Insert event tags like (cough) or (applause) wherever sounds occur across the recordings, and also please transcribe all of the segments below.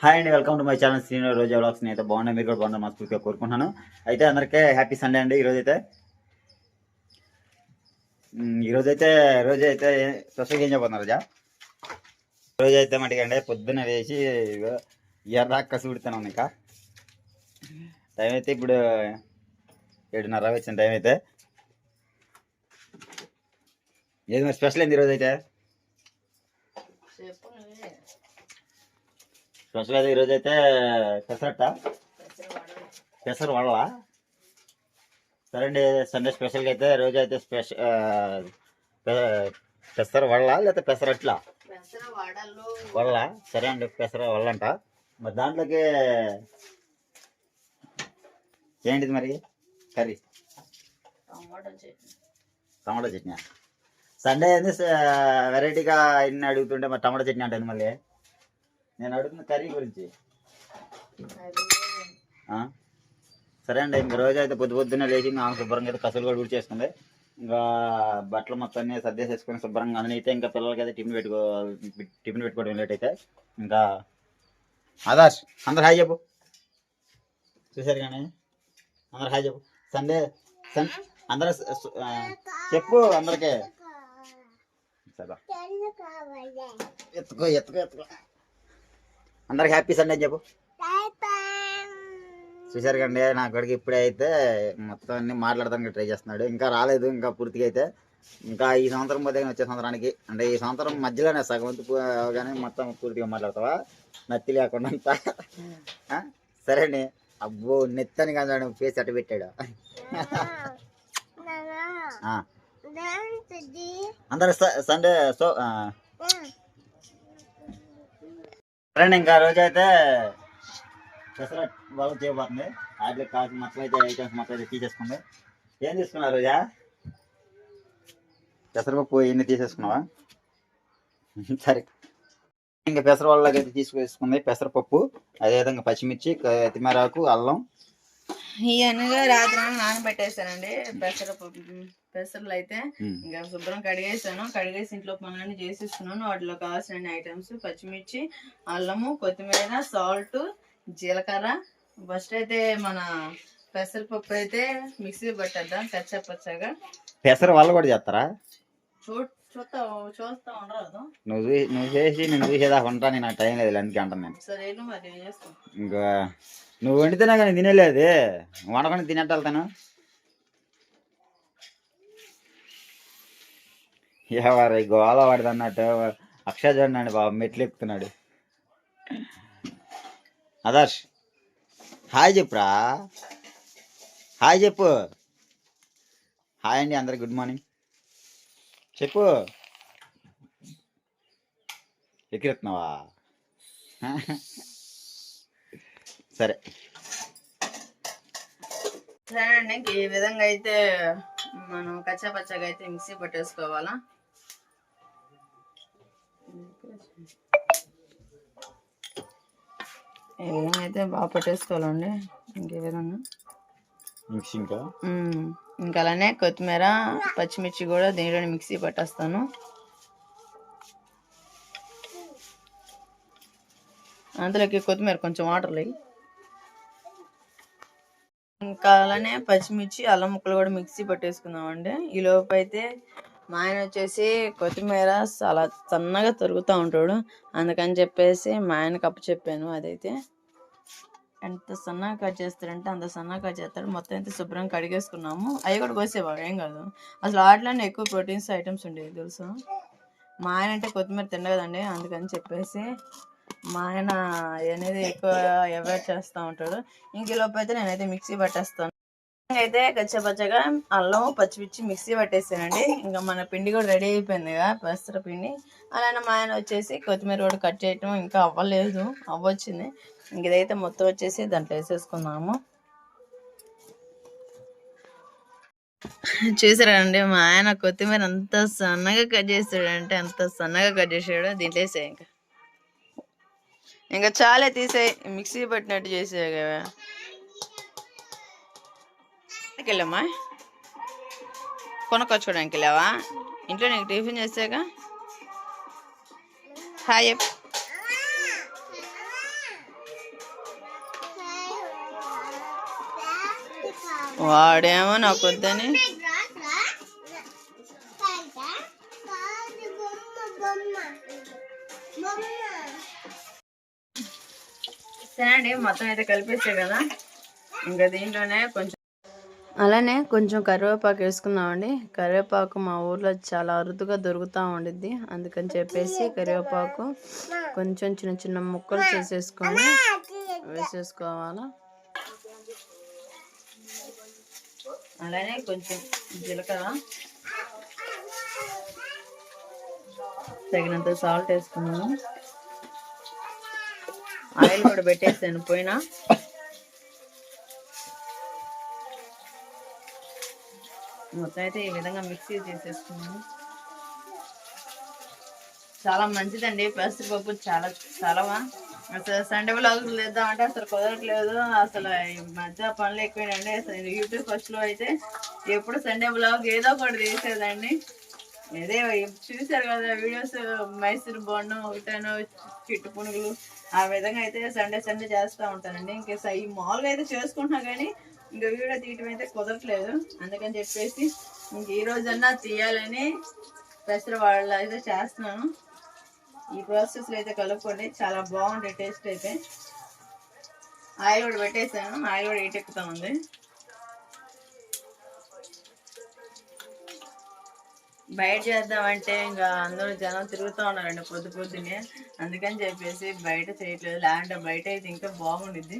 Hi అండి welcome to my channel Srinu రోజు నేను అయితే బాగున్నా మీరు కూడా బాగున్నా మనస్ఫూర్తిగా కోరుకుంటున్నాను. అయితే అందరికీ హ్యాపీ సండే అండి ఈరోజైతే. ఈరోజైతే మ్, ఈరోజు రోజు అయితే స్పెషల్గా ఏం చెప్పబోతున్నారు రోజా? రోజు అయితే మటుకండి పొద్దున్న వేసి ఎర్రాక్క చూడుతున్నాను ఇంకా. టైం అయితే ఇప్పుడు ఏడున్నర వచ్చిన టైం అయితే. ఏది మరి స్పెషల్ ఏంది ఈరోజైతే అయితే చెప్పు నువ్వే స్పెషల్ అయితే ఈరోజు అయితే పెసరట్ట. పెసర వాళ్ళ సరే అండి సండే స్పెషల్గా అయితే రోజు అయితే స్పెషల్ పెసర వాళ్ళ లేకపోతే పెసరట్ల? పెసర వడలు. వాళ్ళ సరే అండి పెసర వాళ్ళంట మరి దాంట్లోకి ఏంటిది మరి curry? Tomato chutney. Tomato chutney. Sunday ఏంది వెరైటీగా ఇన్ని అడుగుతుంటే మరి టమాటా చట్నీ అంటాను మళ్ళీ? నేను అడుగుతున్న కర్రీ గురించి? సరే అండి ఇంక రోజు అయితే పొద్దు పొద్దున్నే లేచి ఇంకా ఆమె శుభ్రంగా అయితే కసులు కూడా చేసుకుంది ఇంకా బట్టలు మొత్తాన్ని సర్దేసేసుకొని శుభ్రంగా అయితే ఇంకా పిల్లలకి అయితే టిఫిన్ పెట్టుకో టిఫిన్ పెట్టుకోవడం లేట్ అయితే ఇంకా ఆదర్శ్ అందరు హాయ్ చెప్పు. చూసారు కానీ అందరు హాయ్ చెప్పు. సండే సన్ అందరు చెప్పు అందరికీ. సరే ఎత్తుకో ఎత్తుకో ఎత్తుకో. అందరికి హ్యాపీ సండే అని చెప్పు. చూశారు కండి నా కొడుకు ఇప్పుడే అయితే మొత్తం అన్ని మాట్లాడడానికి ట్రై చేస్తున్నాడు. ఇంకా రాలేదు ఇంకా పూర్తిగా అయితే. ఇంకా ఈ సంవత్సరం పోతే కానీ వచ్చే సంవత్సరానికి. అంటే ఈ సంవత్సరం మధ్యలోనే సగం అవగానే మొత్తం పూర్తిగా మాట్లాడతావా? నత్తి లేకుండా అంతా? సరే అండి. అబ్బో నెత్తని కాదు ఫేస్ అట్ట పెట్టాడు. అందరు సండే సో సరేండి ఇంకా రోజు అయితే దసరా బాగా చేయబోతుంది. వాటికి కావాల్సిన మొత్తం అయితే ఐటమ్స్ మొత్తం అయితే తీసేసుకుంది. ఏం తీసుకున్నారు రోజా? పెసరపప్పు ఎన్ని తీసేసుకున్నావా? (laughs) సరే. ఇంకా పెసర అయితే అయితే తీసుకొసుకుంది పెసరపప్పు అదేవిధంగా పచ్చిమిర్చి కొత్తిమీరాకు అల్లం ఇవన్నీగా రాత్రి నానబెట్టేసానండి. పెసర పెసర్లు అయితే ఇంకా శుభ్రం కడిగేసాను. కడిగేసి ఇంట్లో పనులన్నీ చేసేస్తున్నాను. వాటిలో కావాల్సిన ఐటమ్స్ పచ్చిమిర్చి అల్లము కొత్తిమీర సాల్ట్ జీలకర్ర. ఫస్ట్ అయితే మన పెసరపప్పు అయితే మిక్సీ పట్టేద్దాం కచ్చా పచ్చగా. పెసర వాళ్ళు కూడా చేస్తారా? చూస్తా చూస్తా ఉండరాదు. నువ్వు నువ్వు చేసి నేను చూసేదాకా ఉంటాను నాకు టైం లేదు అందుకే అంటాను నేను సరే మరి ఇంకా నువ్వు వండితేనే కానీ తినలేదు వండకొని తినేట్టు వెళ్తాను. ఎవరు గోల వాడిది అన్నట్టు అక్షయ చూడండి బాబు మెట్లు ఎక్కుతున్నాడు. ఆదర్శ్ హాయ్ చెప్పురా. హాయ్ చెప్పు. హాయ్ అండి అందరికి గుడ్ మార్నింగ్. చెప్పు. ఎక్కిరెత్తున్నావా సరే. సరే అండి ఇంక ఈ విధంగా అయితే మనం కచ్చా పచ్చగా అయితే మిక్సీ పట్టేసుకోవాలా? ఈ విధంగా అయితే బాగా పట్టేసుకోవాలండి ఇంక విధంగా. ఉమ్, ఇంకా అలానే కొత్తిమీర పచ్చిమిర్చి కూడా దీనిలోనే మిక్సీ పట్టేస్తాను. అందులోకి కొత్తిమీర కొంచెం వాటర్ లేయి. ఇంకా అలానే పచ్చిమిర్చి అల్లం ముక్కలు కూడా మిక్సీ పట్టేసుకుందామండి. ఈ లోపు అయితే మా ఆయన వచ్చేసి కొత్తిమీర చాలా సన్నగా తొరుగుతూ ఉంటాడు. అందుకని చెప్పేసి మా ఆయనకు అప్పు చెప్పాను అదైతే. ఎంత సన్నగా కట్ చేస్తాడంటే అంత సన్నగా కట్ చేస్తాడు. మొత్తం అయితే శుభ్రంగా కడిగేసుకున్నాము. అవి కూడా కోసేవాడు ఏం కాదు. అసలు వాటిలోనే ఎక్కువ ప్రోటీన్స్ ఐటమ్స్ ఉండేవి తెలుసు? మా ఆయన అంటే కొత్తిమీర తినదండి అందుకని చెప్పేసి మా ఆయన అనేది ఎక్కువ అవాయిడ్ చేస్తూ ఉంటాడు. ఇంక ఈ అయితే నేనైతే మిక్సీ పట్టేస్తాను. అయితే గచ్చపచ్చగా అల్లం పచ్చిమిర్చి మిక్సీ పట్టేసానండి. ఇంకా మన పిండి కూడా రెడీ అయిపోయింది కదా పెసర పిండి. అలానే మా ఆయన వచ్చేసి కొత్తిమీర కూడా కట్ చేయటం ఇంకా అవ్వలేదు అవ్వచ్చింది. ఇంక ఇదైతే మొత్తం వచ్చేసి దాంట్లో వేసేసుకుందాము. చూసారండి మా ఆయన కొత్తిమీర అంత సన్నగా కట్ చేస్తాడు అంటే అంత సన్నగా కట్ చేసాడు దీంట్లో వేసే ఇంకా. ఇంకా చాలా తీసేయి మిక్సీ పట్టినట్టు చేసేవి కదా. వెళ్ళమ్మా కొనుక్కొచ్చుకోవడానికి వెళ్ళావా ఇంట్లో నీకు టిఫిన్ చేసాక హాయ్ వాడేమో నాకు వద్దని. అండి మొత్తం అయితే కలిపేసే కదా. ఇంకా దీంట్లోనే కొంచెం అలానే కొంచెం కరివేపాకు వేసుకుందామండి. కరివేపాకు మా ఊర్లో చాలా అరుదుగా దొరుకుతూ ఉండిద్ది. అందుకని చెప్పేసి కరివేపాకు కొంచెం చిన్న చిన్న ముక్కలు చేసేసుకొని వేసేసుకోవాలా. అలానే కొంచెం జీలకర్ర తగినంత సాల్ట్ వేసుకున్నాను ఆయిల్ కూడా పెట్టేసాను పోయినా. మొత్తం అయితే ఈ విధంగా మిక్సీ చేసేసుకున్నాను. చాలా మంచిదండి పెసరపప్పు చాలా చాలా అసలు సండే బ్లాగులు లేద్దాం అంటే అసలు కుదరట్లేదు. అసలు ఈ మధ్య పనులు ఎక్కువైనాయండి. అసలు యూట్యూబ్ ఫస్ట్లో అయితే ఎప్పుడు సండే బ్లాగ్ ఏదో ఒకటి తీసేదండి అదే చూసారు కదా వీడియోస్ మైసూర్ బోండం ఒకటేనో చిట్టు పునుగులు ఆ విధంగా అయితే సండే సండే చేస్తూ ఉంటానండి. ఇంకా ఈ మామూలుగా అయితే చేసుకుంటున్నా కానీ ఇంకా వీడియో తీయటం అయితే కుదరట్లేదు. అందుకని చెప్పేసి ఇంక ఈ రోజన్నా తీయాలని పెసర వాళ్ళ అయితే చేస్తున్నాను. ఈ ప్రాసెస్లో అయితే కలుపుకోండి. చాలా బాగుంటాయి టేస్ట్ అయితే. ఆయిల్ కూడా పెట్టేసాను ఆయిల్ కూడా ఏటెక్కుతా ఉంది. బయట చేద్దామంటే ఇంకా అందరూ జనం తిరుగుతూ ఉన్నారండి పొద్దు పొద్దునే. అందుకని చెప్పేసి బయట చేయట్లేదు. లేదంటే బయట అయితే ఇంకా బాగుండిద్ది.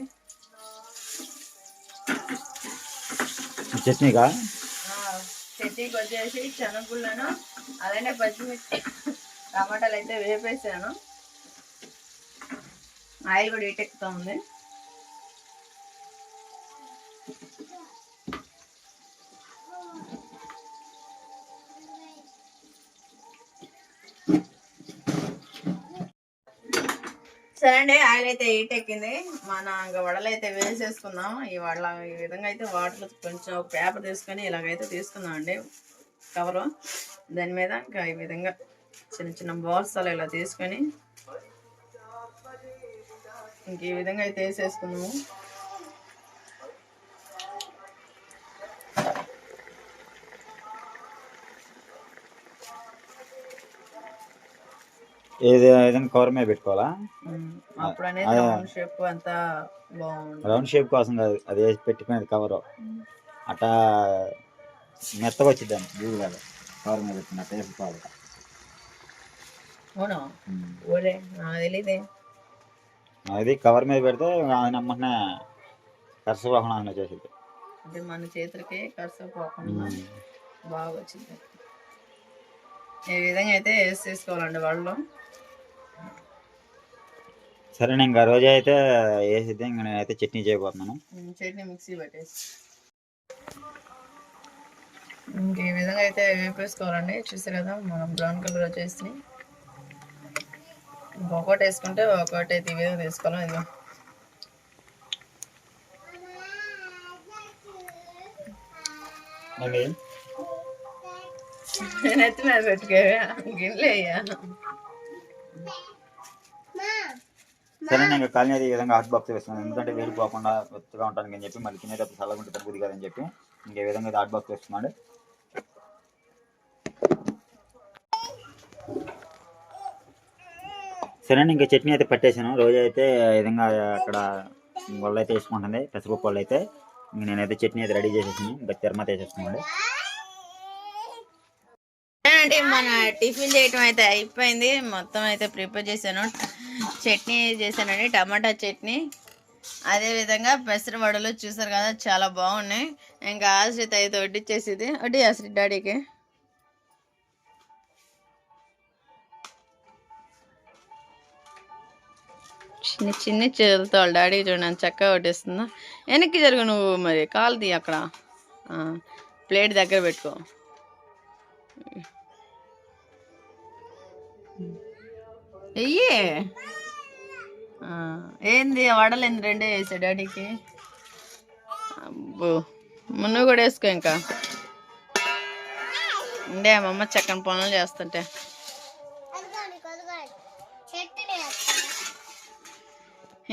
చట్నీగా చట్నీకి వచ్చేసి శనగుళ్ళను అలానే పచ్చిమిర్చి టమాటాలు అయితే వేపేసాను ఆయిల్ కూడా ఇటెక్కుతా ఉంది. సరే అండి ఆయిల్ అయితే హీట్ ఎక్కింది. మన ఇంకా వడలు అయితే వేసేసుకుందాం. ఈ వడల ఈ విధంగా అయితే వాటర్ కొంచెం పేపర్ తీసుకొని ఇలాగైతే తీసుకుందాం అండి. కవరు. దాని మీద ఇంకా ఈ విధంగా చిన్న చిన్న బాల్స్ అలా ఇలా తీసుకొని ఇంక ఈ విధంగా అయితే వేసేసుకుందాము. ఏది ఏదైనా కవర్ మీద పెట్టుకోవాలా? అప్పుడు అనేది రౌండ్ షేప్ అంతా బాగుంది రౌండ్ షేప్ కోసం కాదు అది వేసి పెట్టుకునేది కవర్ అట్టా మెత్తగా వచ్చిద్దాన్ని బూజు కాదు కవర్ మీద పెట్టినట్టు వేసుకోవాలి అవునా. ఓలే నాకు తెలీదే. అది కవర్ మీద పెడితే ఆయన అమ్మనే కరసవాహనం చేసేది. అంటే మన చేతులకి కరస పోకుండా బాగా వచ్చింది. ఈ విధంగా అయితే వేసేసుకోవాలండి వాళ్ళు సరే నేను ఇంకా రోజు అయితే వేసిద్దే. ఇంకా నేనైతే చట్నీ చేయబోతున్నాను. చట్నీ మిక్సీ పెట్టేసి. ఇంక ఈ విధంగా అయితే వేపేసుకోవాలండి. చూసారు కదా మనం బ్రౌన్ కలర్ వచ్చేసి ఇంకొకటి వేసుకుంటే ఒకటి అయితే ఈ విధంగా తీసుకోవాలి ఇదిగో. నెత్తి మీద పెట్టుకే గిన్నెలు అయ్యా సరే నేను ఇంకా కాలనీ ఈ విధంగా హాట్ బాక్స్ వేస్తున్నాను. ఎందుకంటే వేడి పోకుండా వెచ్చగా ఉంటాను అని చెప్పి మళ్ళీ తినేటప్పుడు చల్లగా ఉంటే తగ్గుది కదని చెప్పి ఇంకే విధంగా హాట్ బాక్స్ వేస్తున్నాడు. సరే అండి ఇంకా చట్నీ అయితే పట్టేసాను రోజు అయితే విధంగా అక్కడ వాళ్ళు అయితే వేసుకుంటుంది పెసరపప్పు వాళ్ళు అయితే. ఇంక నేనైతే చట్నీ అయితే రెడీ చేసేసాను ఇంకా తిరుమత వేసేస్తున్నాడు. అంటే మన టిఫిన్ చేయటం అయితే అయిపోయింది. మొత్తం అయితే ప్రిపేర్ చేశాను. చట్నీ చేశానండి టమాటా చట్నీ. అదేవిధంగా పెసర వడలు చూసారు కదా చాలా బాగున్నాయి. ఇంకా ఆశ్రిత అయితే వడ్డిచ్చేసింది. వడ్డీ ఆశ్రిత డాడీకి. చిన్న చిన్న చేతులతో వాళ్ళ డాడీ చూడండి చక్కగా వడ్డిస్తుందా. వెనక్కి జరుగు నువ్వు మరి కాలు తీ అక్కడ. ప్లేట్ దగ్గర పెట్టుకో. ఎయ్యి ఏంది వడలేంది రెండే వేసా డాడీకి. అబ్బో మున్ను కూడా వేసుకో ఇంకా. ఉండే మా అమ్మ చక్కని పనులు చేస్తుంటే.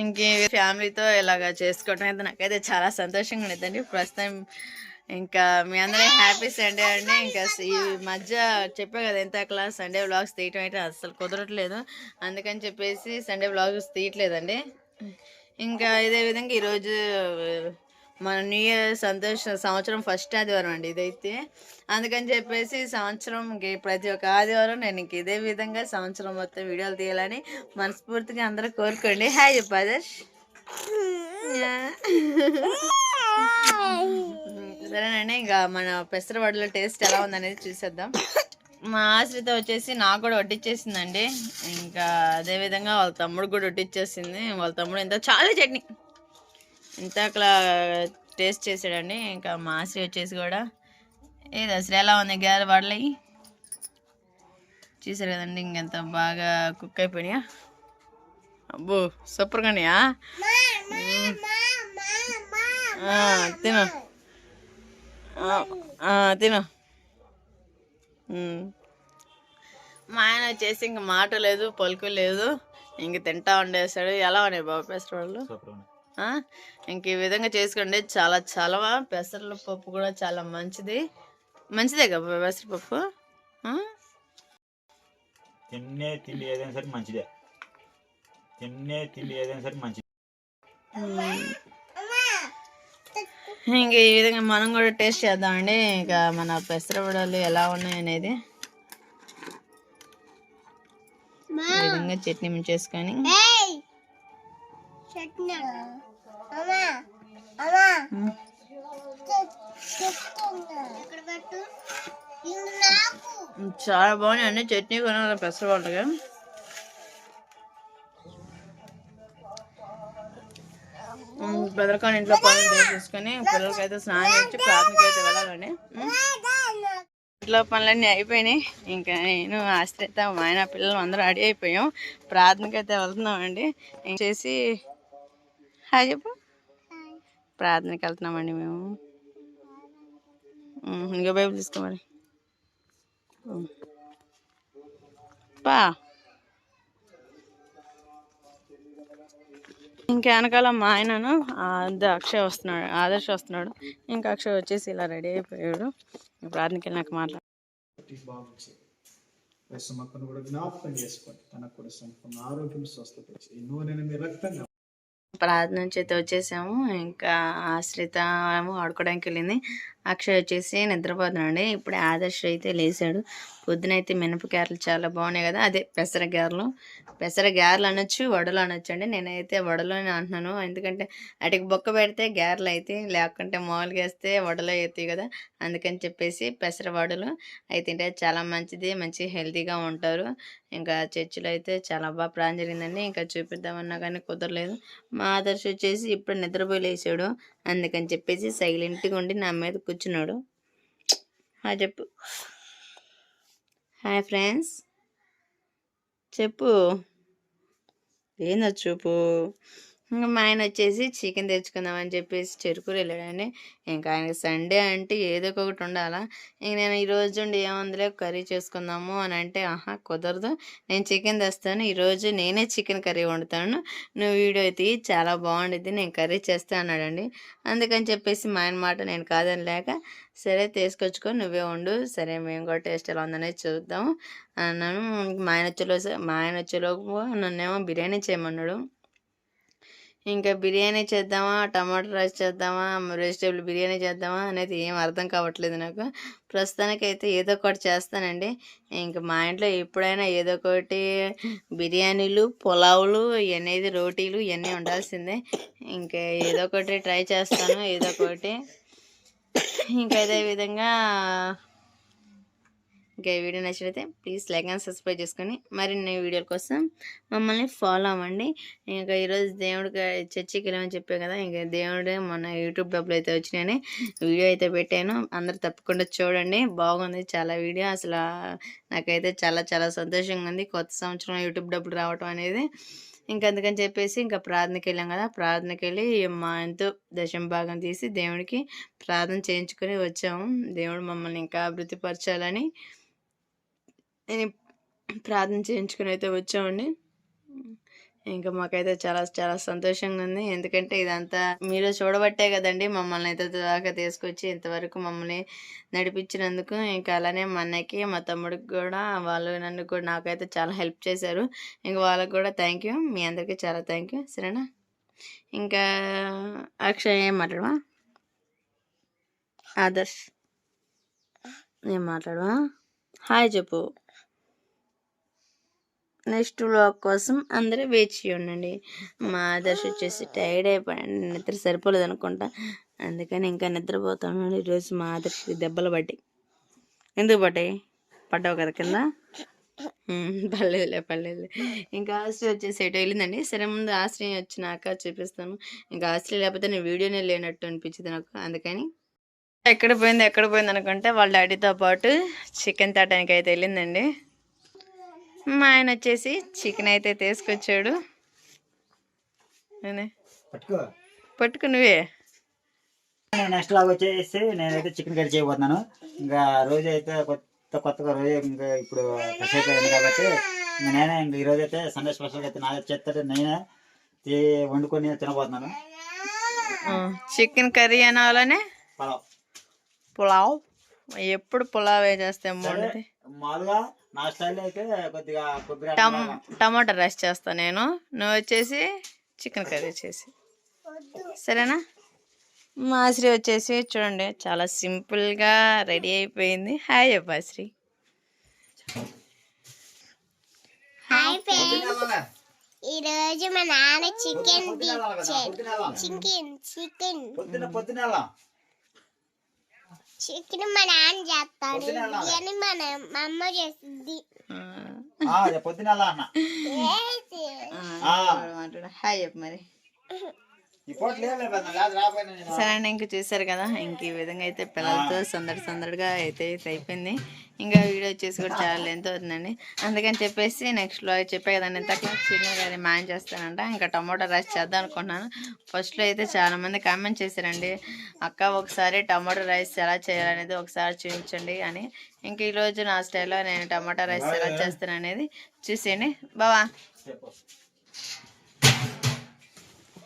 ఇంకే ఫ్యామిలీతో ఇలాగా చేసుకోవటం అయితే నాకైతే చాలా సంతోషంగా ఉండేదండి ప్రస్తుతం ఇంకా మీ అందరూ హ్యాపీ సండే అండి. ఇంకా ఈ మధ్య చెప్పే కదా ఎంత క్లాస్ సండే వ్లాగ్స్ తీయటం అయితే అసలు కుదరట్లేదు. అందుకని చెప్పేసి సండే వ్లాగ్స్ తీయట్లేదండి. ఇంకా ఇదే విధంగా ఈరోజు మన న్యూ ఇయర్ సంతోష సంవత్సరం ఫస్ట్ ఆదివారం అండి ఇదైతే. అందుకని చెప్పేసి సంవత్సరం ప్రతి ఒక్క ఆదివారం నేను ఇంక ఇదే విధంగా సంవత్సరం మొత్తం వీడియోలు తీయాలని మనస్ఫూర్తిగా అందరూ కోరుకోండి. హాయ్ చెప్పు (laughs) (laughs) సరేనండి ఇంకా మన పెసరవడలో టేస్ట్ ఎలా ఉందనేది చూసేద్దాం. మా ఆశ్రిత వచ్చేసి నాకు కూడా వడ్డిచ్చేసిందండి. ఇంకా అదే విధంగా వాళ్ళ తమ్ముడు కూడా వడ్డిచ్చేసింది. వాళ్ళ తమ్ముడు ఇంత చాలా చట్నీ ఇంత అట్లా టేస్ట్ చేసాడండి. ఇంకా మా ఆశ్రి వచ్చేసి కూడా ఏది అసలు ఎలా ఉంది గారె వడలవి చూసారు కదండి ఇంకెంత బాగా కుక్ అయిపోయినాయా? అబ్బో సూపర్గా ఉన్నాయా? ఆ, తిను. తిను. మా ఆయన వచ్చేసి ఇంక మాట లేదు పలుకు లేదు. ఇంక తింటా ఉండేస్తాడు ఎలా ఉన్నాయి బాబు పెసరవాళ్ళు? ఇంక ఈ విధంగా చేసుకోండి. చాలా చలవ. పెసరల పప్పు కూడా చాలా మంచిది. మంచిదే కదా పెసరపప్పు? ఆ? తిన్నే తిండి ఏదైనా సరే మంచిదే. తిన్నే తిండి ఏదైనా సరే మంచిది. ఇంక ఈ విధంగా మనం కూడా టేస్ట్ చేద్దామండి ఇంకా మన పెసరవడలు ఎలా ఉన్నాయి అనేది. ఈ విధంగా చట్నీ చేసుకొని. చాలా బాగున్నాయండి చట్నీ కొనాలి పెసరవాళ్ళగా బెదరకాని ఇంట్లో పనులు చేసేసుకొని పిల్లలకైతే స్నానం చేసి ప్రాథమిక అయితే వెళ్ళాలండి ఇంట్లో పనులన్నీ అయిపోయినాయి. ఇంకా నేను ఆశ్రిత మా ఆయన పిల్లలు అందరూ రెడీ అయిపోయాం. ప్రార్థనకి అయితే వెళ్తున్నామండి చేసి? హాయ్ చెప్పు. ప్రార్థనకి వెళ్తున్నామండి మేము. ఉమ్, ఇంకా బైబిల్ తీసుకో మరి. పా. ఇంకా వెనకాల మా ఆయనను అక్షయ్ వస్తున్నాడు ఆదర్శ్ వస్తున్నాడు. ఇంకా అక్షయ్ వచ్చేసి ఇలా రెడీ అయిపోయాడు. ప్రార్థనకి నాకు మాట్లాడు బాగు చేయి పరిశ్రమక్కను కూడా జ్ఞాపకం చేసుకోండి. తనకు కూడా సంపూర్ణ ఆరోగ్యం స్వస్థత ఇచ్చి. ఈ నూనెను మీ రక్తంగా ప్రార్థన అయితే వచ్చేసాము. ఇంకా ఆశ్రిత ఏమో ఆడుకోవడానికి వెళ్ళింది. అక్షయ్ వచ్చేసి నిద్రపోతున్నాడు. ఇప్పుడు ఆదర్శ్ అయితే లేచాడు. పొద్దునైతే మినపగారెలు చాలా బాగున్నాయి కదా. అదే పెసర గారెలు. పెసర గారెలు అనొచ్చు వడలు అనొచ్చు అండి. నేనైతే వడలు అని అంటున్నాను. ఎందుకంటే అటుకి బొక్క పెడితే గారెలు అయితే లేకుంటే మామూలుగా వేస్తే వడలు అవుతాయి కదా. అందుకని చెప్పేసి పెసర వడలు అయితే చాలా మంచిది మంచి హెల్తీగా ఉంటారు. ఇంకా చర్చిలో అయితే చాలా బాగా ప్రాణం జరిగిందండి. ఇంకా చూపిద్దామన్నా కానీ కుదరలేదు. మా ఆదర్శ్ వచ్చేసి ఇప్పుడు నిద్రపోయి లేచాడు. అందుకని చెప్పేసి సైలెంట్గా ఉండి నా మీద కూర్చున్నాడు. హాయ్ చెప్పు. Hi friends. చెప్పు. ఏందో చూపు. ఇంకా మా ఆయన వచ్చేసి చికెన్ తెచ్చుకుందామని చెప్పేసి చెరుకులు వెళ్ళాడండి. ఇంకా ఆయనకి సండే అంటే ఏదో ఒకటి ఉండాలా. ఇంక నేను ఈ ఉండి ఏముందిలే కర్రీ చేసుకుందాము అని అంటే ఆహా కుదరదు. నేను చికెన్ తెస్తాను. ఈరోజు నేనే చికెన్ కర్రీ వండుతాను. నువ్వు వీడియో తీయి చాలా బాగుండిద్ది. నేను కర్రీ చేస్తా అన్నాడండి. అందుకని చెప్పేసి మా ఆయన మాట నేను కాదని లేక సరే తీసుకొచ్చుకో నువ్వే వండు. సరే మేము కూడా టేస్ట్ ఎలా ఉందనేది చూద్దాం అన్నాను. మా ఆయన వచ్చేలో మా ఆయన వచ్చేలోపు నన్నేమో బిర్యానీ చేయమన్నాడు. ఇంకా బిర్యానీ చేద్దామా టమాటో రైస్ చేద్దామా వెజిటేబుల్ బిర్యానీ చేద్దామా అనేది ఏం అర్థం కావట్లేదు నాకు. ప్రస్తుతానికైతే ఏదో ఒకటి చేస్తానండి. ఇంకా మా ఇంట్లో ఎప్పుడైనా ఏదో ఒకటి బిర్యానీలు పులావులు ఇవన్నీ రోటీలు ఇవన్నీ ఉండాల్సిందే. ఇంకా ఏదో ఒకటి ట్రై చేస్తాను ఏదో ఒకటి. ఇంకా అదే విధంగా ఇంకా ఈ వీడియో నచ్చినైతే ప్లీజ్ లైక్ అండ్ సబ్స్క్రైబ్ చేసుకొని మరిన్ని వీడియోల కోసం మమ్మల్ని ఫాలో అవ్వండి. ఇంకా ఈరోజు దేవుడికి చర్చికి వెళ్ళమని చెప్పాను కదా ఇంకా దేవుడు మొన్న యూట్యూబ్ డబ్బులు అయితే వచ్చినాయని వీడియో అయితే పెట్టాను. అందరు తప్పకుండా చూడండి. బాగుంది చాలా వీడియో. అసలు నాకైతే చాలా చాలా సంతోషంగా ఉంది. కొత్త సంవత్సరం యూట్యూబ్ డబ్బులు రావటం అనేది. ఇంకా అందుకని చెప్పేసి ఇంకా ప్రార్థనకి వెళ్ళాం కదా ప్రార్థనకి వెళ్ళి మా ఎంతో దశం భాగం తీసి దేవుడికి ప్రార్థన చేయించుకొని వచ్చాము. దేవుడు మమ్మల్ని ఇంకా అభివృద్ధిపరచాలని నేను ప్రార్థన చేయించుకొని అయితే వచ్చామండి. ఇంకా మాకైతే చాలా చాలా సంతోషంగా ఉంది. ఎందుకంటే ఇదంతా మీరు చూడబట్టే కదండి. మమ్మల్ని అయితే దాకా తీసుకొచ్చి ఇంతవరకు మమ్మల్ని నడిపించినందుకు. ఇంకా అలానే మా అన్నయ్యకి మా తమ్ముడికి కూడా వాళ్ళు నన్ను కూడా నాకైతే చాలా హెల్ప్ చేశారు. ఇంకా వాళ్ళకి కూడా థ్యాంక్ యూ. మీ అందరికీ చాలా థ్యాంక్ యూ. సరేనా? ఇంకా అక్షయ్ ఏం మాట్లాడవా? ఆదర్శ్. ఏం మాట్లాడవా? హాయ్ చెప్పు. నెక్స్ట్ వ్లాగ్ కోసం అందరూ వేచి ఉండండి. మా ఆదర్శ వచ్చేసి టైర్డ్ అయిపోయాడు. నిద్ర సరిపోలేదు అనుకుంటా. అందుకని ఇంకా నిద్రపోతాను ఈరోజు మా ఆదర్శకి దెబ్బలు పడ్డాయి. ఎందుకు పడ్డాయి? పడ్డావు కదా కింద? పర్లేదులే పర్లేదులే. ఇంకా ఆశ్రయం వచ్చేసి ఎటు వెళ్ళిందండి. సరే ముందు ఆశ్రయం వచ్చినాక చూపిస్తాను ఇంకా ఆశ్రయం లేకపోతే నేను వీడియోనే లేనట్టు అనిపించింది నాకు. అందుకని ఎక్కడ పోయింది ఎక్కడ పోయింది అనుకుంటే వాళ్ళ డాడీతో పాటు చికెన్ తాటానికి అయితే వెళ్ళిందండి. మా ఆయన వచ్చేసి చికెన్ అయితే తీసుకొచ్చాడు. పట్టుకో. నువ్వే. నెక్స్ట్ లాగా వచ్చేసి నేనైతే చికెన్ కర్రీ చేయబోతున్నాను. ఇంకా రోజు అయితే కొత్త కొత్తగా రోజు ఇంకా ఇప్పుడు కసేపు అయింది కాబట్టి నేనే ఇంక ఈ రోజు అయితే సండే స్పెషల్గా అయితే నా చేస్తే నేనే వండుకొని తినబోతున్నాను. చికెన్ కర్రీ అనాలనే పలావ్. పులావ్? ఎప్పుడు పులావే చేస్తాం మామూలుగా నా స్టైల్ అయితే కొద్దిగా కొబ్బరి టమ్ టమాటా రైస్ చేస్తా నేను. నువ్వు వచ్చేసి చికెన్ కర్రీ చేసి సరేనా? మా శ్రీ వచ్చేసి చూడండి చాలా సింపుల్గా రెడీ అయిపోయింది. హాయ్ చెప్పా శ్రీ. హాయ్ ఫ్రెండ్స్ ఈ రోజు మా నాన్న చికెన్ చికెన్ చికెన్. పొద్దున పొద్దున. చికెన్ మా నాన్న చేస్తాడు. బిర్యానీ మన మా అమ్మ చేస్తుంది పొద్దున హాయ్ చెప్పు మరి. సరే అండి ఇంక చూసారు కదా ఇంక ఈ విధంగా అయితే పిల్లలతో సందడి సందడిగా అయితే అయితే అయిపోయింది. ఇంకా వీడియో వచ్చేసి కూడా చాలా లెంత్ అవుతుందండి. అందుకని చెప్పేసి నెక్స్ట్లో చెప్పే కదండి ఇంతకు చికెన్ కర్రీ మ్యాన్ చేస్తానంట. ఇంకా టమాటో రైస్ చేద్దాం అనుకున్నాను ఫస్ట్లో అయితే చాలామంది కామెంట్ చేశారండి అక్క ఒకసారి టమాటో రైస్ ఎలా చేయాలనేది ఒకసారి చూపించండి అని. ఇంక ఈరోజు నా స్టైల్లో నేను టమాటా రైస్ ఎలా చేస్తాను అనేది చూసేయండి. బావా.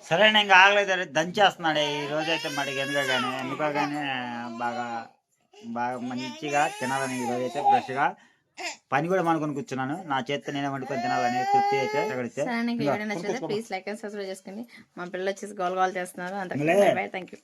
సరే నేను ఇంకా ఆగలేదు దంచేస్తున్నాడు. ఈ రోజు అయితే మడికి ఎందుకో కానీ ఎందుకో కానీ బాగా బాగా మంచిగా తినాలని ఈ రోజు అయితే ఫ్రెష్గా పని కూడా అనుకుని కూర్చున్నాను. నా చేతితో నేనే వండుకొని తినాలని తృప్తి అయితే ప్లీజ్ లైక్ అండ్ సబ్స్క్రైబ్ చేసుకోండి మా పిల్లలు వచ్చేసి గోల్ గోల్ చేస్తున్నారు. అంతకు థ్యాంక్ యూ